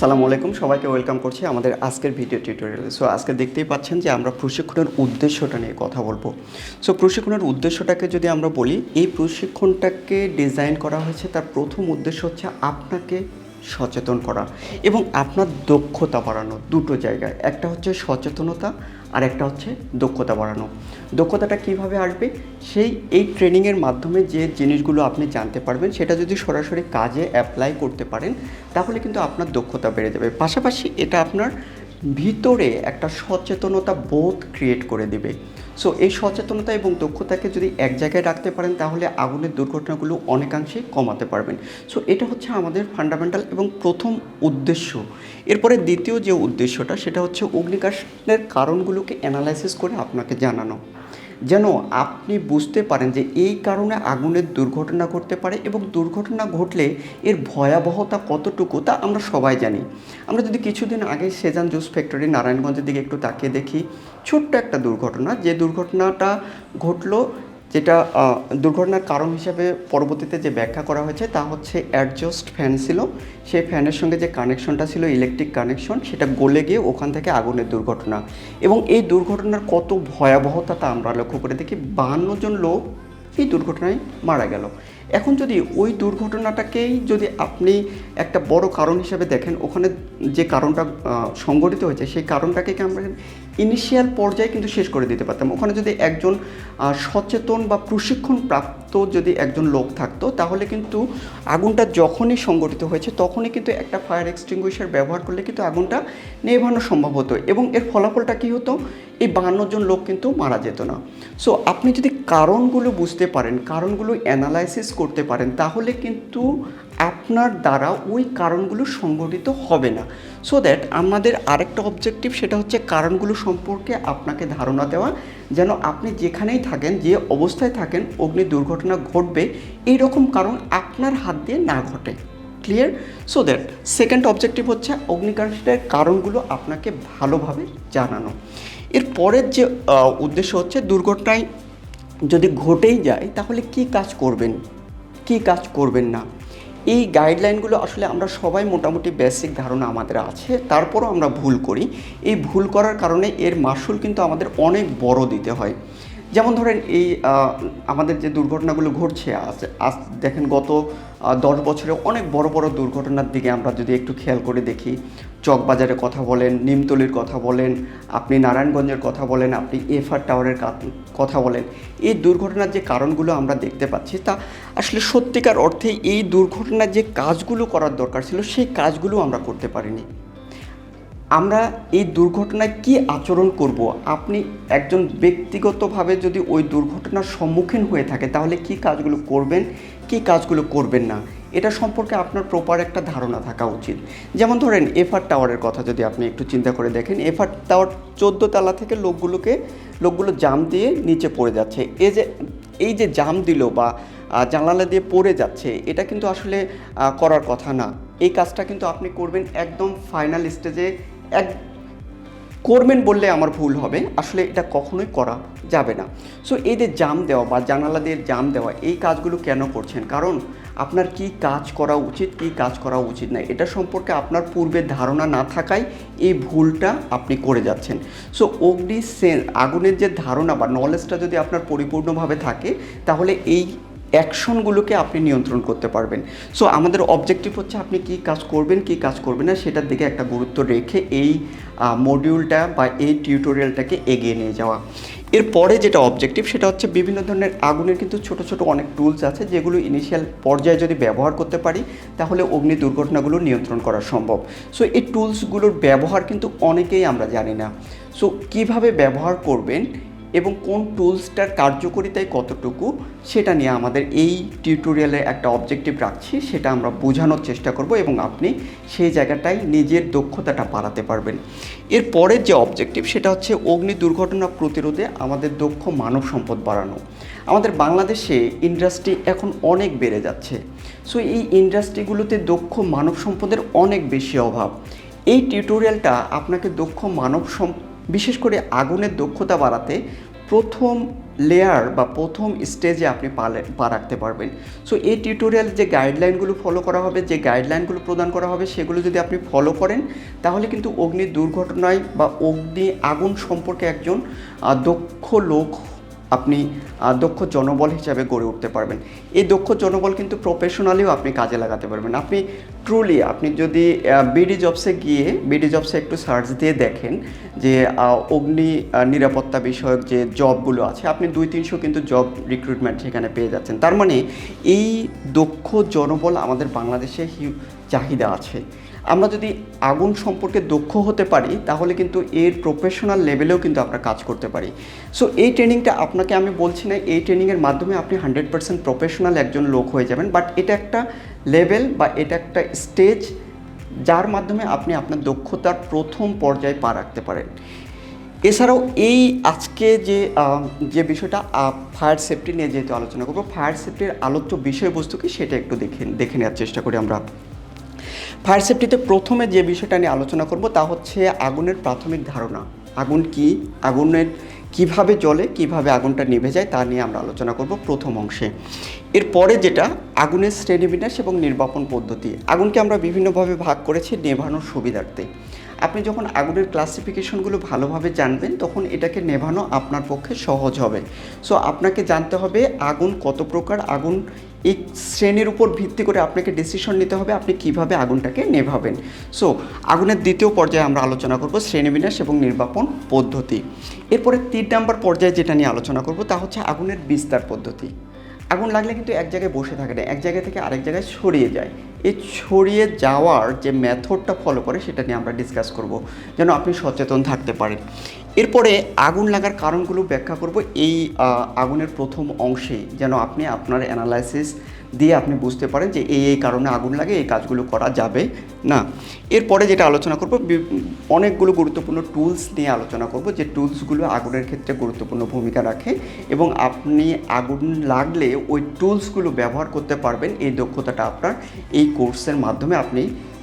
সালাম আলাইকুম, সবাইকে ওয়েলকাম করছি আমাদের আজকের ভিডিও টিউটোরিয়ালে। সো আজকে দেখতেই পাচ্ছেন যে আমরা প্রশিক্ষণের উদ্দেশ্যটা নিয়ে কথা বলব। সো প্রশিক্ষণের উদ্দেশ্যটাকে যদি আমরা বলি, এই প্রশিক্ষণটাকে ডিজাইন করা হয়েছে, তার প্রথম উদ্দেশ্য হচ্ছে আপনাকে সচেতন করা এবং আপনার দক্ষতা বাড়ানো দুটো জায়গায়। একটা হচ্ছে সচেতনতা আর একটা হচ্ছে দক্ষতা বাড়ানো। দক্ষতাটা কীভাবে আসবে? সেই এই ট্রেনিংয়ের মাধ্যমে যে জিনিসগুলো আপনি জানতে পারবেন, সেটা যদি সরাসরি কাজে অ্যাপ্লাই করতে পারেন, তাহলে কিন্তু আপনার দক্ষতা বেড়ে যাবে। পাশাপাশি এটা আপনার ভিতরে একটা সচেতনতা বোধ ক্রিয়েট করে দিবে। সো এই সচেতনতা এবং দক্ষতাকে যদি এক জায়গায় রাখতে পারেন, তাহলে আগুনের দুর্ঘটনাগুলো অনেকাংশে কমাতে পারবেন। সো এটা হচ্ছে আমাদের ফান্ডামেন্টাল এবং প্রথম উদ্দেশ্য। এরপরে দ্বিতীয় যে উদ্দেশ্যটা, সেটা হচ্ছে অগ্নিকাশের কারণগুলোকে অ্যানালাইসিস করে আপনাকে জানানো। যেন আপনি বুঝতে পারেন যে এই কারণে আগুনের দুর্ঘটনা ঘটতে পারে এবং দুর্ঘটনা ঘটলে এর ভয়াবহতা কতটুকু তা আমরা সবাই জানি। আমরা যদি কিছুদিন আগে সেজান জুস ফ্যাক্টরি নারায়ণগঞ্জের দিকে একটু তাকিয়ে দেখি, ছোট্ট একটা দুর্ঘটনা। যে দুর্ঘটনাটা ঘটলো যেটা দুর্ঘটনার কারণ হিসেবে পরবর্তীতে যে ব্যাখ্যা করা হয়েছে তা হচ্ছে অ্যাডজাস্ট ফ্যান ছিল। সেই ফ্যানের সঙ্গে যে কানেকশনটা ছিল ইলেকট্রিক কানেকশন সেটা গলে গিয়ে ওখান থেকে আগুনের দুর্ঘটনা। এবং এই দুর্ঘটনার কত ভয়াবহতা তা আমরা লক্ষ্য করে দেখি। বাহান্ন জন লোক এই দুর্ঘটনায় মারা গেল। এখন যদি ওই দুর্ঘটনাটাকেই যদি আপনি একটা বড় কারণ হিসেবে দেখেন, ওখানে যে কারণটা সংঘটিত হয়েছে, সেই কারণটাকে কি আমরা ইনিশিয়াল পর্যায়ে কিন্তু শেষ করে দিতে পারতাম। ওখানে যদি একজন সচেতন বা প্রশিক্ষণ প্রাপ্ত যদি একজন লোক থাকতো, তাহলে কিন্তু আগুনটা যখনই সংগঠিত হয়েছে, তখনই কিন্তু একটা ফায়ার এক্সটিংগুইশার ব্যবহার করলে কিন্তু আগুনটা নেভানো সম্ভব হতো এবং এর ফলাফলটা কী হতো? এই বাহান্ন জন লোক কিন্তু মারা যেত না। সো আপনি যদি কারণগুলো বুঝতে পারেন, কারণগুলো অ্যানালাইসিস করতে পারেন, তাহলে কিন্তু আপনার দ্বারা ওই কারণগুলো সংগঠিত হবে না। সো দ্যাট আমাদের আরেকটা অবজেক্টিভ সেটা হচ্ছে কারণগুলো সম্পর্কে আপনাকে ধারণা দেওয়া। যেন আপনি যেখানেই থাকেন, যে অবস্থায় থাকেন, অগ্নি দুর্ঘটনা ঘটবে এই রকম কারণ আপনার হাত দিয়ে না ঘটে। Clear so that second objective হচ্ছে অগ্নিকাণ্ডের কারণগুলো আপনাকে ভালোভাবে জানানো। এর পরের যে উদ্দেশ্য হচ্ছে দুর্ঘটনায় যদি ঘটেই যায়, তাহলে কি কাজ করবেন? কি কাজ করবেন না? এই গাইডলাইনগুলো আসলে আমরা সবাই মোটামুটি বেসিক ধারণা আমাদের আছে, তারপরও আমরা ভুল করি। এই ভুল করার কারণে এর মাসুল কিন্তু আমাদের অনেক বড় দিতে হয়। যেমন ধরেন এই আমাদের যে দুর্ঘটনাগুলো ঘটছে, আজ আজ দেখেন গত দশ বছরে অনেক বড় বড় দুর্ঘটনার দিকে আমরা যদি একটু খেয়াল করে দেখি, চকবাজারের কথা বলেন, নিমতলির কথা বলেন, আপনি নারায়ণগঞ্জের কথা বলেন, আপনি এফআর টাওয়ারের কথা বলেন, এই দুর্ঘটনার যে কারণগুলো আমরা দেখতে পাচ্ছি, তা আসলে সত্যিকার অর্থে এই দুর্ঘটনার যে কাজগুলো করার দরকার ছিল, সেই কাজগুলো আমরা করতে পারিনি। আমরা এই দুর্ঘটনায় কি আচরণ করব? আপনি একজন ব্যক্তিগতভাবে যদি ওই দুর্ঘটনার সম্মুখীন হয়ে থাকে, তাহলে কি কাজগুলো করবেন, কি কাজগুলো করবেন না? এটা সম্পর্কে আপনার প্রপার একটা ধারণা থাকা উচিত। যেমন ধরেন, এফআর টাওয়ারের কথা যদি আপনি একটু চিন্তা করে দেখেন, এফআর টাওয়ার চোদ্দ তালা থেকে লোকগুলোকে, লোকগুলো জাম দিয়ে নিচে পড়ে যাচ্ছে। এই যে এই যে জাম দিল বা জানালা দিয়ে পড়ে যাচ্ছে, এটা কিন্তু আসলে করার কথা না। এই কাজটা কিন্তু আপনি করবেন একদম ফাইনাল স্টেজে এক করবেন বললে আমার ভুল হবে। আসলে এটা কখনোই করা যাবে না। সো যে জাম দেওয়া বা জানালা দিয়ে জাম দেওয়া, এই কাজগুলো কেন করছেন? কারণ আপনার কি কাজ করা উচিত, কি কাজ করা উচিত না, এটা সম্পর্কে আপনার পূর্বে ধারণা না থাকায় এই ভুলটা আপনি করে যাচ্ছেন। সো অগ্নি সেন আগুনের যে ধারণা বা নলেজটা যদি আপনার পরিপূর্ণভাবে থাকে, তাহলে এই অ্যাকশনগুলোকে আপনি নিয়ন্ত্রণ করতে পারবেন। সো আমাদের অবজেক্টিভ হচ্ছে আপনি কি কাজ করবেন, কি কাজ করবেন না, সেটার দিকে একটা গুরুত্ব রেখে এই মডিউলটা বা এই টিউটোরিয়ালটাকে এগিয়ে নিয়ে যাওয়া। এরপরে যেটা অবজেক্টিভ সেটা হচ্ছে বিভিন্ন ধরনের আগুনের কিন্তু ছোট ছোট অনেক টুলস আছে, যেগুলো ইনিশিয়াল পর্যায়ে যদি ব্যবহার করতে পারি, তাহলে অগ্নি দুর্ঘটনাগুলো নিয়ন্ত্রণ করা সম্ভব। সো এই টুলসগুলোর ব্যবহার কিন্তু অনেকেই আমরা জানি না। সো কীভাবে ব্যবহার করবেন এবং কোন টুলসটার কার্যকারিতায় কতটুকু, সেটা নিয়ে আমাদের এই টিউটোরিয়ালে একটা অবজেক্টিভ রাখছি, সেটা আমরা বোঝানোর চেষ্টা করব এবং আপনি সেই জায়গাটায় নিজের দক্ষতাটা বাড়াতে পারবেন। এর পরের যে অবজেক্টিভ সেটা হচ্ছে অগ্নি দুর্ঘটনা প্রতিরোধে আমাদের দক্ষ মানব সম্পদ বাড়ানো। আমাদের বাংলাদেশে ইন্ডাস্ট্রি এখন অনেক বেড়ে যাচ্ছে। সো এই ইন্ডাস্ট্রিগুলোতে দক্ষ মানব সম্পদের অনেক বেশি অভাব। এই টিউটোরিয়ালটা আপনাকে দক্ষ মানব সম বিশেষ করে আগুনের দক্ষতা বাড়াতে প্রথম লেয়ার বা প্রথম স্টেজে আপনি পা রাখতে পারবেন। সো এই টিউটোরিয়াল যে গাইডলাইনগুলো ফলো করা হবে, যে গাইডলাইনগুলো প্রদান করা হবে, সেগুলো যদি আপনি ফলো করেন, তাহলে কিন্তু অগ্নি দুর্ঘটনায় বা অগ্নি আগুন সম্পর্কে একজন দক্ষ লোক আপনি দক্ষ জনবল হিসাবে গড়ে উঠতে পারবেন। এই দক্ষ জনবল কিন্তু প্রফেশনালিও আপনি কাজে লাগাতে পারবেন। আপনি ট্রুলি আপনি যদি বিডি জবসে গিয়ে বিডি জবসে একটু সার্চ দিয়ে দেখেন যে অগ্নি নিরাপত্তা বিষয়ক যে জবগুলো আছে, আপনি দুই তিনশো কিন্তু জব রিক্রুটমেন্ট সেখানে পেয়ে যাচ্ছেন। তার মানে এই দক্ষ জনবল আমাদের বাংলাদেশে চাহিদা আছে। আমরা যদি আগুন সম্পর্কে দক্ষ হতে পারি, তাহলে কিন্তু এর প্রফেশনাল লেভেলেও কিন্তু আমরা কাজ করতে পারি। সো এই ট্রেনিংটা আপনাকে আমি বলছি না, এই ট্রেনিংয়ের মাধ্যমে আপনি হান্ড্রেড পার্সেন্ট প্রফেশনাল একজন লোক হয়ে যাবেন। বাট এটা একটা লেভেল বা এটা একটা স্টেজ যার মাধ্যমে আপনি আপনার দক্ষতার প্রথম পর্যায়ে পা রাখতে পারেন। এছাড়াও এই আজকে যে যে বিষয়টা ফায়ার সেফটি নিয়ে যেহেতু আলোচনা করব ফায়ার সেফটির আলোচ্য বিষয়বস্তু কি, সেটা একটু দেখে দেখে নেওয়ার চেষ্টা করি আমরা। ফায়ার সেফটিতে প্রথমে যে বিষয়টা নিয়ে আলোচনা করব তা হচ্ছে আগুনের প্রাথমিক ধারণা। আগুন কি? আগুনের কীভাবে জ্বলে, কীভাবে আগুনটা নিভে যায় তা নিয়ে আমরা আলোচনা করব প্রথম অংশে। এরপরে যেটা, আগুনের শ্রেণীবিন্যাস এবং নির্বাপন পদ্ধতি। আগুনকে আমরা বিভিন্নভাবে ভাগ করেছি নেভানোর সুবিধার্থে। আপনি যখন আগুনের ক্লাসিফিকেশনগুলো ভালোভাবে জানবেন, তখন এটাকে নেভানো আপনার পক্ষে সহজ হবে। সো আপনাকে জানতে হবে আগুন কত প্রকার, আগুন এই শ্রেণির উপর ভিত্তি করে আপনাকে ডিসিশন নিতে হবে আপনি কীভাবে আগুনটাকে নেভাবেন। সো আগুনের দ্বিতীয় পর্যায়ে আমরা আলোচনা করব শ্রেণীবিন্যাস এবং নির্বাপন পদ্ধতি। এরপরে তিন নম্বর পর্যায়ে যেটা নিয়ে আলোচনা করব তা হচ্ছে আগুনের বিস্তার পদ্ধতি। আগুন লাগলে কিন্তু এক জায়গায় বসে থাকে না, এক জায়গা থেকে আরেক জায়গায় ছড়িয়ে যায়। এই ছড়িয়ে যাওয়ার যে মেথডটা ফলো করে সেটা নিয়ে আমরা ডিসকাস করব। যেন আপনি সচেতন থাকতে পারেন। এরপরে আগুন লাগার কারণগুলো ব্যাখ্যা করব। এই আগুনের প্রথম অংশে যেন আপনি আপনার অ্যানালাইসিস দিয়ে আপনি বুঝতে পারেন যে এই এই কারণে আগুন লাগে, এই কাজগুলো করা যাবে না। এরপরে যেটা আলোচনা করব অনেকগুলো গুরুত্বপূর্ণ টুলস নিয়ে আলোচনা করব, যে টুলসগুলো আগুনের ক্ষেত্রে গুরুত্বপূর্ণ ভূমিকা রাখে এবং আপনি আগুন লাগলে ওই টুলসগুলো ব্যবহার করতে পারবেন, এই দক্ষতাটা আপনার এই কোর্সের মাধ্যমে আপনি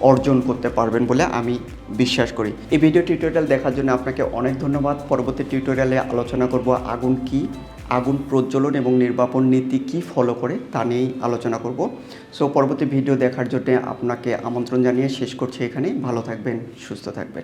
অর্জন করতে পারবেন বলে আমি বিশ্বাস করি। এই ভিডিও টিউটোরিয়াল দেখার জন্য আপনাকে অনেক ধন্যবাদ। পরবর্তী টিউটোরিয়ালে আলোচনা করব আগুন কি আগুন প্রজ্বলন এবং নির্বাপন নীতি কি ফলো করে তা নিয়েই আলোচনা করব। সো পরবর্তী ভিডিও দেখার জন্য আপনাকে আমন্ত্রণ জানিয়ে শেষ করছি এখানে ভালো থাকবেন, সুস্থ থাকবেন।